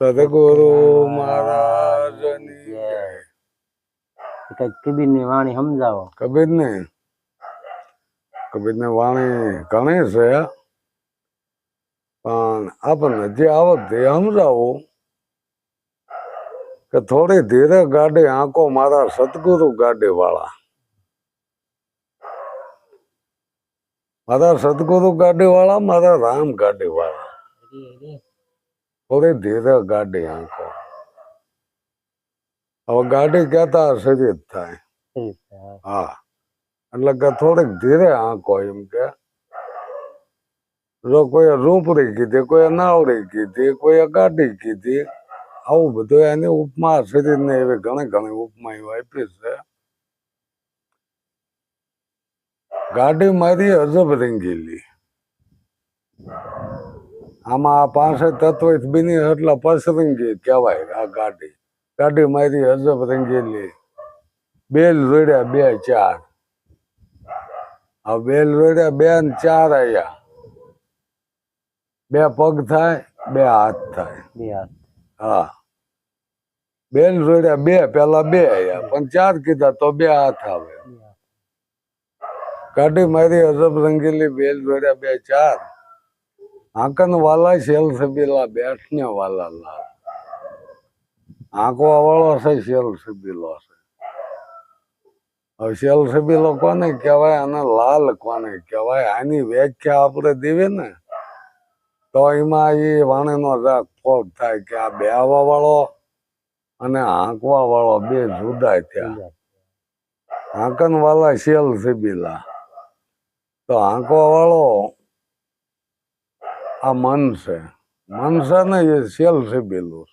સદગુરુ મહારાજની જય. કંઈક કબીરની વાણી સમજાવો. કબીર ને કબીર ને વાણી ઘણી છે પણ આપણને જે આવડતી સમજાવું. કે થોડી ધીરે ગાડી આંકો મારા સદગુરુ ગાડી વાળા મારા સદગુરુ ગાડી વાળા મારા રામ ગાડી વાળા થોડી ધીરે ગાડી આંકો હવે ગાડી કહેતા શરીર થાય. હા. એટલે કે થોડીક ધીરે આંકો એમ કે. જો કોઈ રૂપડી કીધી કોઈ નાવડી કીધી કોઈ ગાડી કીધી આવું બધું એની ઉપમા શરીરને એવી ઘણી ઘણી ઉપમા આપી છે. ગાડી મારી અજબ રંગીલી. આમાં આ પાસે તત્વ બની એટલે પસરંગી કહેવાય આ ગાડી. ગાડી મારી અજબ રંગેલી બેલ રોડ્યા બે ચાર. આ બેલ રોડ્યા બે ને ચાર આયા. બે પગ થાય બે હાથ થાય. હા. બેલ રોડ્યા બે પેલા બે આયા પણ ચાર કીધા તો બે હાથ આવે. ગાડી મારી અજબ રંગેલી બેલ રોડ્યા બે ચાર. આંકન વાલા શેલ સબીલા બેઠને વાલા લાલ આંકવા વાળો છે શેલ સબીલો છે. શેલ સબીલો કોને કહેવાય અને લાલ કોને કહેવાય? આની વ્યાખ્યા આપણે દેવી ને તો એમાં એ વાણીનો રાગ ફોટ થાય કે આ બેવા વાળો અને આંકવા વાળો બે જુદા થયા. હાંકન વાળા શેલ સબીલા તો આંકવા વાળો આ મન છે. મન છે ને એ શેલ સબીલું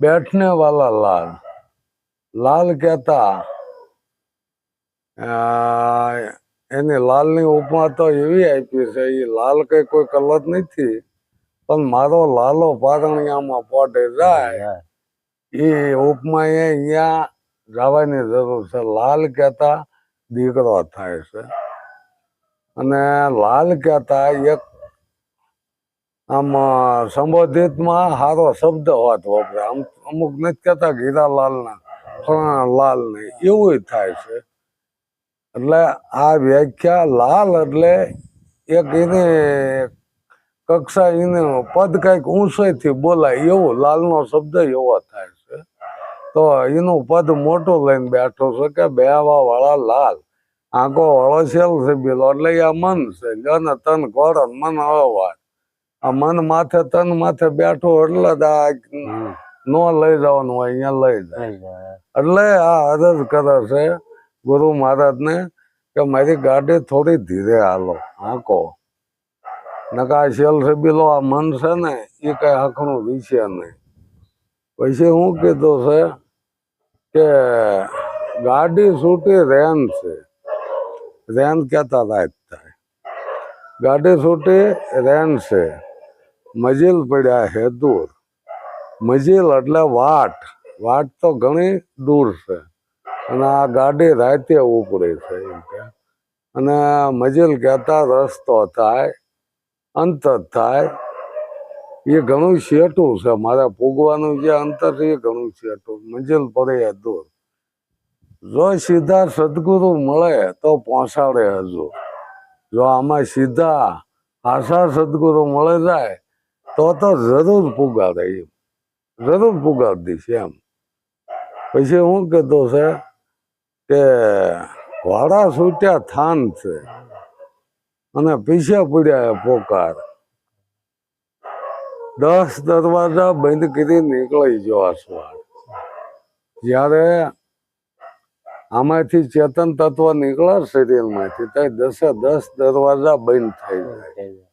બેઠને વાલા લાલ. લાલ કહેતા એની લાલની ઉપમા તો એવી આપી છે એ લાલ કઈ કોઈ કલર નથી, પણ મારો લાલો પારણિયામાં પોટે જાય. એ ઉપમા એ અહીંયા જવાની જરૂર છે. લાલ કહેતા, દીકરો થાય છે. અને લાલ કહેતા, એક આમ સંબોધિતમાં સારો શબ્દ હોત વપરાય. આમ અમુક નથી કહેતા લાલ ને એવું થાય છે. એટલે આ વ્યાખ્યા લાલ એટલે એક એને કક્ષા એને પદ કંઈક ઊંચાઈથી બોલાય એવું લાલનો શબ્દ એવો થાય છે. તો એનું પદ મોટું લઈને બેઠો છે કે બેહવા વાળા લાલ. આંખો વાળો શેલ છે બિલો, એટલે આ મન છે. જન તન ઘોડો મન અવાજ આ મન માથે તન માથે બેઠો એટલે જ આ. નો લઈ જવાનું હોય અહીંયા લઈ જાય. એટલે આ અરજ કરે છે ગુરુ મહારાજને કે મારી ગાડી થોડી ધીરે હાલો. હાંકો નકા છે શેલ સબીલો આ મન છે ને એ કઈ આખણું વિશે નહીં. પછી હું કીધું છે કે ગાડી છૂટી રેન છે. રેન કહેતા રાત થાય. ગાડી છૂટી રેન છે. મજીલ પડ્યા હે દૂર. મજેલ એટલે વાટ. વાટ તો ઘણી દૂર છે. અને આ ગાડી રાતે ઉપડે છે એમ અને મજેલ કહેતા રસ્તો થાય, અંતર થાય. એ ઘણું શેઠું છે. મારે પૂગવાનું જે અંતર છે એ ઘણું શેઠું. મંજિલ પડે દૂર. જો સીધા સદગુરુ મળે તો પહોંચાડે હજુ. જો આમાં સીધા આશા સદગુરુ મળે જાય તો તો જરૂર પુગાડે એમ. જરૂર પુગાડી દઈશ એમ. પછી હું કહેતો છે કે વાડા સૂટ્યા થાન છે અને પીછા પડ્યા પોકાર. દસ દરવાજા બંધ કરી નીકળી જવા અસવાર જ્યારે આમાંથી ચેતન તત્વ નીકળે શરીરમાંથી ત્યાં દસે દસ દરવાજા બંધ થઈ જાય.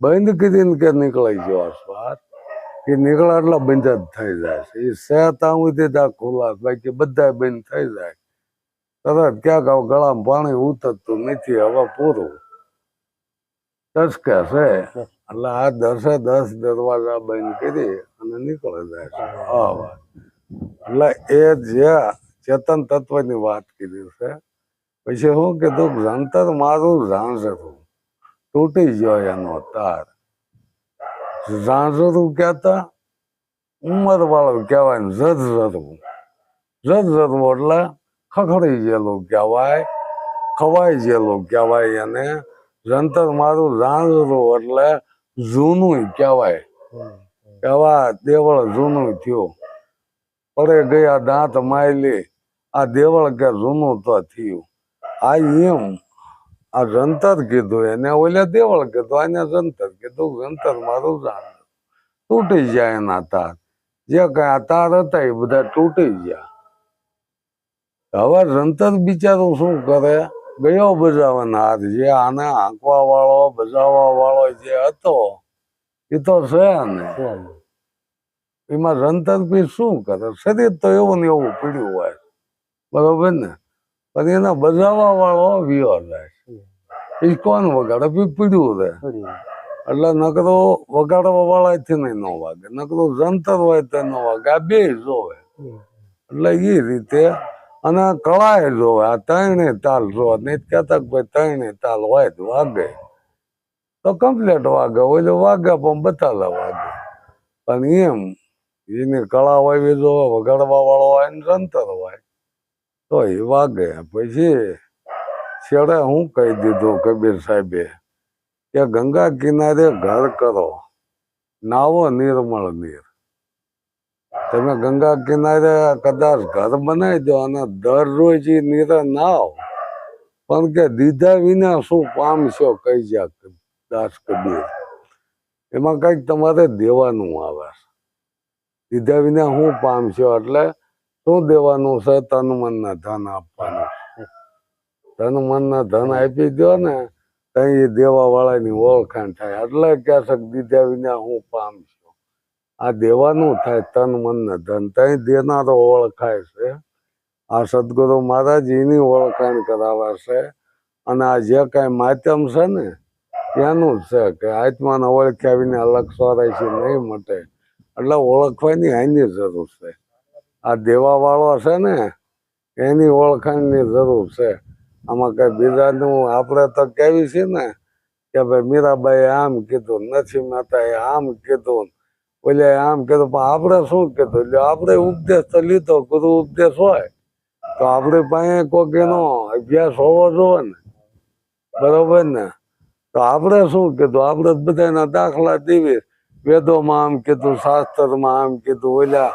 બંધ કરીને કે નીકળી ગયો અસવાર એ નીકળા એટલા બંધ જ થઈ જાય છે. એ સહેતા સુધી ત્યાં ખુલ્લા બાકી બધા બંધ થઈ જાય. તરત ક્યાંક ગળામાં પાણી ઉતરતું નથી, હવે પૂરું. ટચકે છે. એટલે આ દસે દસ દરવાજા બંધ કરી અને નીકળી જાય છે. આ એટલે એ જે ચેતન તત્વની વાત કીધી છે. પછી હું કીધું જંતર મારું ઝાંઝરું તૂટી ગયો એનો તાર. ઝાંઝરું કહેતા ઉંમર વાળું કહેવાય ને જજ જરવું એટલે ખખડી ગયેલું કહેવાય, ખવાઈ ગયેલું કહેવાય એને. જંતર મારું ઝાંઝરું એટલે જૂનું કહેવાય. કેવા દેવળ જૂનું થયું. પડે ગયા દાંત માયલી, આ દેવળ કે જૂનું તો થયું. આ એમ આ જંતર કીધું એને ઓલે દેવળ કીધું આને જંતર કીધું જંતર મારું જાણ તૂટી જાય એના તાર. જે કઈ આ તાર હતા એ બધા તૂટી ગયા. હવે જંતર બિચારું શું કરે? ગયો હાર જે આને આંકવા વાળો બજાવવા વાળો જે હતો એ તો છે ને. એમાં રંતર બી શું કરે? શરીર તો એવું ને એવું પીડ્યું હોય. બરોબર ને? પણ એના બજાવવા વાળો વિયો જાય એ કોણ વગાડે? પીડ્યું રહે એટલે નકરો વગાડવા વાળાથી નહીં ન વાગે નકરો જંતર હોય તો ન વાગે. આ બે જોવે. એટલે એ રીતે અને કળાએ જોવે આ ત્રણે તાલ જોવે. નહીં તો કહેતા કે ભાઈ ત્રણે તાલ હોય તો વાગે. તો કમ્પ્લેટ વાગે ઓલો વાગે પણ બતાલા વાગે. પણ એમ એની કળા હોય જોવે વગાડવા વાળો હોય ને જંતર હોય. તો એ વાગે. પછી છેડે હું કહી દીધું કબીર સાહેબે કે ગંગા કિનારે ઘર કરો. નાવો નિર્મળ નીર. તમે ગંગા કિનારે કદાચ ઘર બનાવી દો અને દરરોજ નીરે નાવ. પણ કે દીધા વિના શું પામશો કહી જા દાસ કબીર. એમાં કંઈક તમારે દેવાનું આવે. દીધા વિના શું પામશો એટલે શું દેવાનું છે? તન મન ના ધન આપવાનું. તન મન ના ધન આપી દો ને ત્યાં એ વાળા ની ઓળખાણ થાય. એટલે ક્યાં શક દીધા વિના હું પામશો આ દેવાનું થાય, તન મન ને ધન. ત્યાં દેનારો ઓળખાય છે. આ સદગુરુ મહારાજ એની ઓળખાણ કરાવે છે. અને આ જે કાંઈ માધ્યમ છે ને જ છે કે આત્માને ઓળખ્યા વિના અલગ છે નહીં મટે. એટલે ઓળખવાની આની જરૂર છે. આ દેવા વાળો છે ને, એની ઓળખાણની જરૂર છે. આમાં કઈ બીજાનું, આપણે તો કેવી છે ને, કે ભાઈ મીરાબાઈએ આમ કીધું, નથી મહેતાએ આમ કીધું. ઓલે આમ કીધું, પણ આપણે શું કીધું? એટલે આપણે ઉપદેશ તો લીધો, ગુરુ ઉપદેશ હોય. તો આપણી પાસે કોઈક એનો અભ્યાસ હોવો જોઈએ ને. બરોબર ને? તો આપણે શું કીધું? આપણે બધાના દાખલા દેવી. વેદોમાં આમ કીધું, શાસ્ત્રમાં આમ કીધું, ઓલા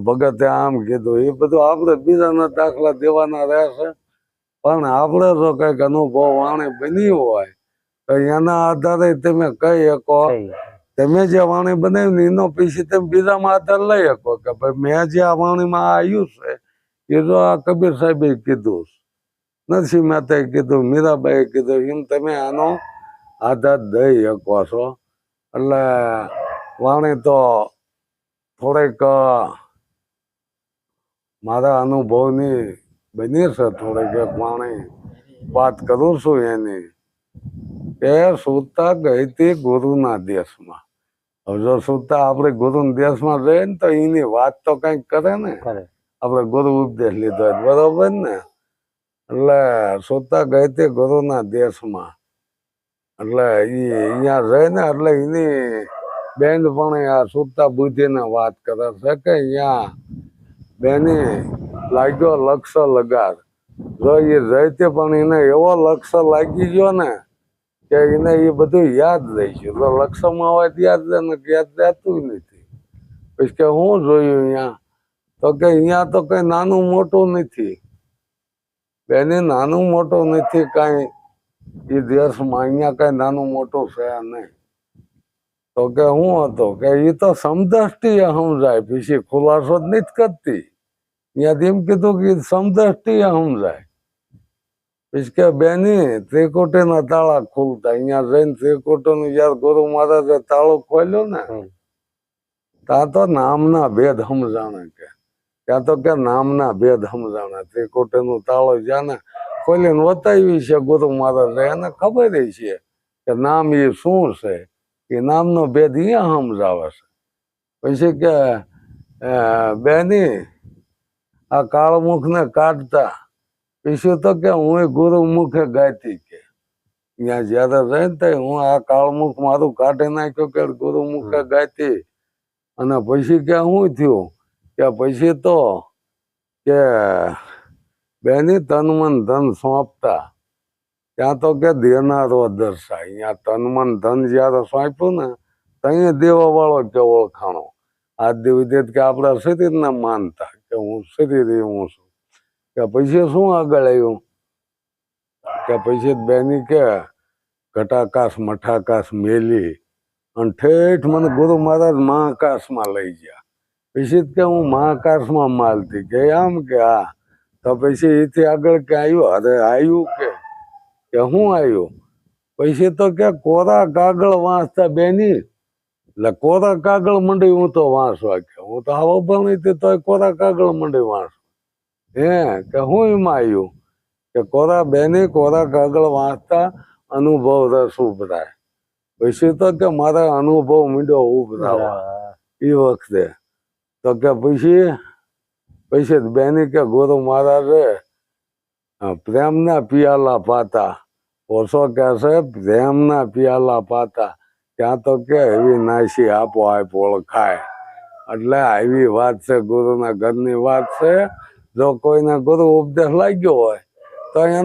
ભગતે આમ કીધું એ બધું આપણે બીજાના દાખલા દેવાના રહેશે પણ આપણે જો કંઈક અનુભવ વાણી બની હોય તો એના આધારે તમે કહી શકો. તમે જે વાણી બનાવી એનો પછી તમે બીજામાં આધાર લઈ શકો કે ભાઈ મેં જે આ વાણીમાં આવ્યું છે એ તો આ કબીર સાહેબે કીધું. નરસિંહ મહેતાએ કીધું મીરાબાઈએ કીધું એમ તમે આનો આધાર દઈ શકો છો. એટલે વાણી તો થોડીક મારા અનુભવની બની છે થોડીક એક વાણી. વાત કરું છું એની. કે સુતા ગઈ હતી ગુરુના દેશમાં. હવે જો સુતા આપણે ગુરુના દેશમાં જઈએ ને તો એની વાત તો કંઈક કરે ને. આપણે ગુરુ ઉપદેશ લીધો બરોબર ને? એટલે સુતા ગઈ હતી ગુરુના દેશમાં. એટલે ઈ અહીંયા રહે ને એટલે એની બેન પણ આ સુતા બુદ્ધિને વાત કરે છે કે અહીંયા બેની લાગ્યો લક્ષ લગાડ જો એ રહેતે પણ એને એવો લક્ષ લાગી ગયો ને કે એને એ બધું યાદ રહી ગયું. તો લક્ષમાં હોય યાદ રહે ને યાદ રહેતું નથી. પછી કે હું જોયું અહીંયા? તો કે અહીંયા તો કઈ નાનું મોટું નથી. બેને નાનું મોટું નથી કાંઈ. એ દેશમાં અહીંયા કઈ નાનું મોટું છે નહીં. તો કે હું હતો કે એ તો સમદ્રષ્ટિ સમજાય. પછી ખુલાસો જ નથી કરતી. ત્યાંથી એમ કીધું કે સમદ્રષ્ટિ સમજાય. પછી કે બેની ત્રિકુટીના તાળા ખુલતા. અહીંયા જઈને ત્રિકુટીનું જયારે ગુરુ મહારાજે તાળો ખોલ્યો ને ત્યાં તો નામના ભેદ સમજાણે કે. ત્યાં તો કે નામના ભેદ સમજાણે. ત્રિકુટીનું તાળો જ્યાં ને ખોલીને બતાવી છે ગુરુ મહારાજે એને ખબર છે કે નામ એ શું છે? એ નામનો ભેદ અહીંયા સમજાવે છે. પછી કે બેની આ કાળમુખને કાઢતા પછી તો કે હું ગુરુ મુખે ગાતી કે ત્યાં જયારે રહે ને હું આ કાળમુખ મારું કાઢી નાખ્યો કે ગુરુમુખે ગાતી અને પછી કે હું થયું? કે પછી તો કે બેની તન મન ધન સોંપતા ત્યાં તો કે દેનારો દર્શાય. અહીંયા તન મન ધન જયારે સોંપ્યું ને ત્યાં દેવા વાળો કે ઓળખાણો. આ વિદ્યુત કે આપણા શરીરને માનતા કે હું શરીર હું છું. કે પછી શું આગળ આવ્યું? કે પછી બેની કે ઘટાકાશ, મઠાકાશ મેલી અને ઠેઠ મને ગુરુ મહારાજ મહાકાશમાં લઈ ગયા. પછી કે હું મહાકાશમાં માલતી. કે આમ કે હા. તો પછી એથી આગળ કે આવ્યું? અરે આવ્યું કે કે હું આવ્યો? પછી તો કે કોરા કાગળ વાંચતા બેની. એટલે કોરા કાગળ મંડી હું તો વાંચવા કે હું તો આવો ભણી તો કોરા કાગળ મંડી વાંચવા. હે, કે હું એમાં આવ્યું? કે કોરા બેની કોરા કાગળ વાંચતા અનુભવ રસ ઉભરાય. પછી તો કે મારા અનુભવ મીંડો ઉભરાવા. એ વખતે. તો કે પછી પછી બેની કે, ગુરુ મહારાજે, પ્રેમના પિયાલા પાતા ઓછો કે છે પ્રેમના પિયાલા પાતા, ત્યાં તો કે એવી નાસી આપો આપ ઓળખાય એટલે આવી વાત છે, ગુરુના ઘરની વાત છે. જો કોઈને ગુરુ ઉપદેશ લાગ્યો હોય, તો એને